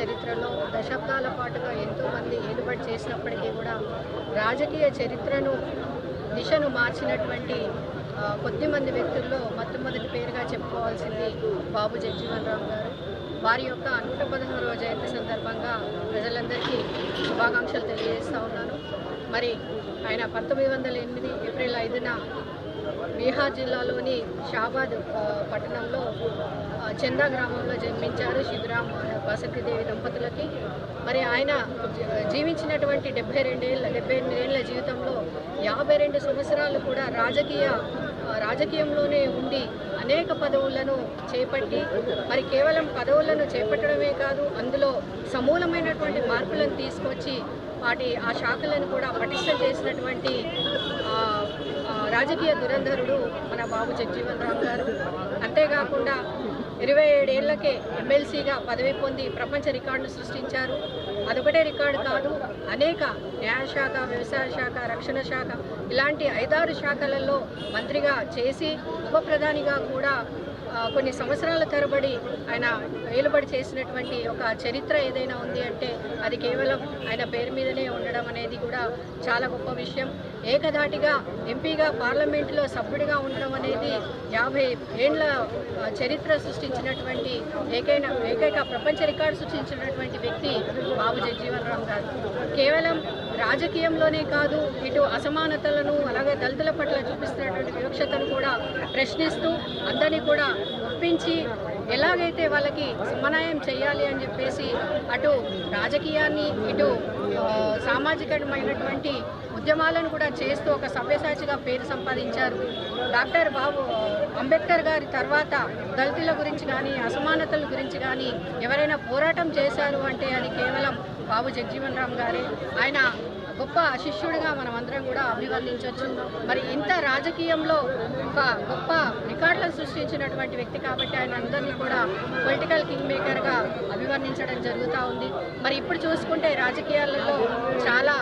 చరిత్రలో దశాబ్దాల పాటుగా ఎంతోమంది ఏలుబడి చేసినప్పటికీ కూడా రాజకీయ చరిత్రను దిశను మార్చినటువంటి కొద్దిమంది వ్యక్తుల్లో మొట్టమొదటి పేరుగా చెప్పుకోవాల్సింది బాబు జగజీవన్ రామ్ గారు. వారి యొక్క నూట పదహారవ జయంతి సందర్భంగా ప్రజలందరికీ శుభాకాంక్షలు తెలియజేస్తూ ఉన్నాను. మరి ఆయన పంతొమ్మిది వందల ఎనిమిది ఏప్రిల్ ఐదున బీహార్ జిల్లాలోని షాబాద్ పట్టణంలో చందా గ్రామంలో జన్మించారు శివరామ్ బసంతిదేవి దంపతులకి. మరి ఆయన జీవించినటువంటి డెబ్బై రెండేళ్ళ డెబ్బై ఎనిమిదేళ్ళ జీవితంలో యాభై రెండు సంవత్సరాలు కూడా రాజకీయ రాజకీయంలోనే ఉండి అనేక పదవులను చేపట్టి మరి కేవలం పదవులను చేపట్టడమే కాదు అందులో సమూలమైనటువంటి మార్పులను తీసుకొచ్చి వాటి ఆ శాఖలను కూడా పటిష్టం చేసినటువంటి రాజకీయ దురంధరుడు మన బాబు జగ్జీవన్ రామ్ గారు. అంతేకాకుండా ఇరవై ఏడేళ్ళకే ఎమ్మెల్సీగా పదవి పొంది ప్రపంచ రికార్డును సృష్టించారు. అదొకటే రికార్డు కాదు అనేక న్యాయశాఖ వ్యవసాయ శాఖ రక్షణ శాఖ ఇలాంటి ఐదారు శాఖలలో మంత్రిగా చేసి ఉప ప్రధానిగా కూడా కొన్ని సంవత్సరాల తరబడి ఆయన వేలుబడి చేసినటువంటి ఒక చరిత్ర ఏదైనా ఉంది అంటే అది కేవలం ఆయన పేరు మీదనే ఉండడం అనేది కూడా చాలా గొప్ప విషయం. ఏకధాటిగా ఎంపీగా పార్లమెంటులో సభ్యుడిగా ఉండడం అనేది యాభై ఏండ్ల చరిత్ర సృష్టించినటువంటి ఏకైన ఏకైక ప్రపంచ రికార్డు సృష్టించినటువంటి వ్యక్తి బాబు జగజీవన్ రామ్ గారు. కేవలం రాజకీయంలోనే కాదు ఇటు అసమానతలను అలాగే దళితుల పట్ల చూపిస్తున్నటువంటి వివక్షతను కూడా ప్రశ్నిస్తూ అందరినీ కూడా ఒప్పించి ఎలాగైతే వాళ్ళకి సమన్వయం చేయాలి అని చెప్పేసి అటు రాజకీయాన్ని ఇటు సామాజికమైనటువంటి ఉద్యమాలను కూడా చేస్తూ ఒక సవ్యసాచిగా పేరు సంపాదించారు. డాక్టర్ బాబు అంబేద్కర్ గారి తర్వాత దళితుల గురించి కానీ అసమానతల గురించి కానీ ఎవరైనా పోరాటం చేశారు అంటే అది కేవలం బాబు జగజీవన్ రామ్ గారే. ఆయన గొప్ప శిష్యుడిగా మనం అందరం కూడా అభివర్ణించవచ్చు. మరి ఇంత రాజకీయంలో ఒక గొప్ప రికార్డులను సృష్టించినటువంటి వ్యక్తి కాబట్టి ఆయన అందరినీ కూడా పొలిటికల్ కింగ్ మేకర్గా అభివర్ణించడం జరుగుతూ ఉంది. మరి ఇప్పుడు చూసుకుంటే రాజకీయాలలో చాలా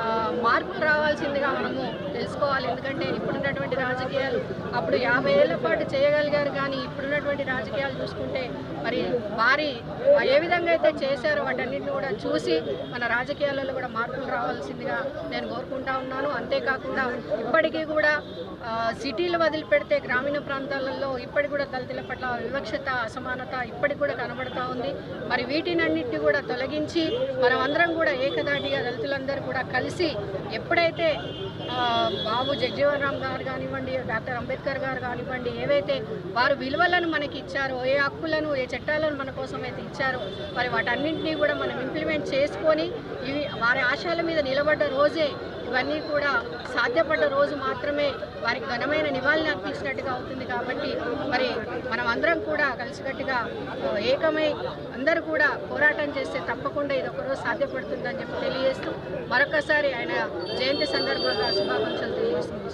ఆ, మార్పులు రావాల్సిందిగా మనము తెలుసుకోవాలి. ఎందుకంటే ఇప్పుడున్నటువంటి రాజకీయాలు అప్పుడు యాభై ఏళ్ళ పాటు చేయగలిగారు కానీ ఇప్పుడున్నటువంటి రాజకీయాలు చూసుకుంటే మరి వారి ఏ విధంగా అయితే చేశారో వాటన్నింటిని కూడా చూసి మన రాజకీయాలలో కూడా మార్పులు రావాల్సిందిగా నేను కోరుకుంటా ఉన్నాను. అంతేకాకుండా ఇప్పటికీ కూడా సిటీలు వదిలిపెడితే గ్రామీణ ప్రాంతాలలో ఇప్పటికి కూడా దళితుల పట్ల వివక్షత అసమానత ఇప్పటికి కూడా కనబడతా ఉంది. మరి వీటినన్నింటినీ కూడా తొలగించి మనం అందరం కూడా ఏకదాటిగా దళితులందరూ కూడా కలిసి ఎప్పుడైతే ఆ, బాబు జగజీవన్ రామ్ గారు కానివ్వండి డాక్టర్ అంబేద్కర్ గారు కానివ్వండి ఏవైతే వారు విలువలను మనకి ఇచ్చారో ఏ హక్కులను ఏ చట్టాలను మన కోసం అయితే ఇచ్చారో మరి వాటన్నింటినీ కూడా మనం ఇంప్లిమెంట్ చేసుకొని ఇవి వారి ఆశయాల మీద నిలబడ్డ రోజే ఇవన్నీ కూడా సాధ్యపడ్డ రోజు మాత్రమే వారికి ఘనమైన నివాళిని అర్పించినట్టుగా అవుతుంది కాబట్టి మరి మనం అందరం కూడా కలిసికట్టుగా ఏకమై అందరూ కూడా పోరాటం చేస్తే తప్పకుండా ఇది ఒకరోజు సాధ్యపడుతుందని చెప్పి తెలియజేస్తూ మరొకసారి ఆయన జయంతి సందర్భంగా శుభాకాంక్షలు తెలియజేస్తుంది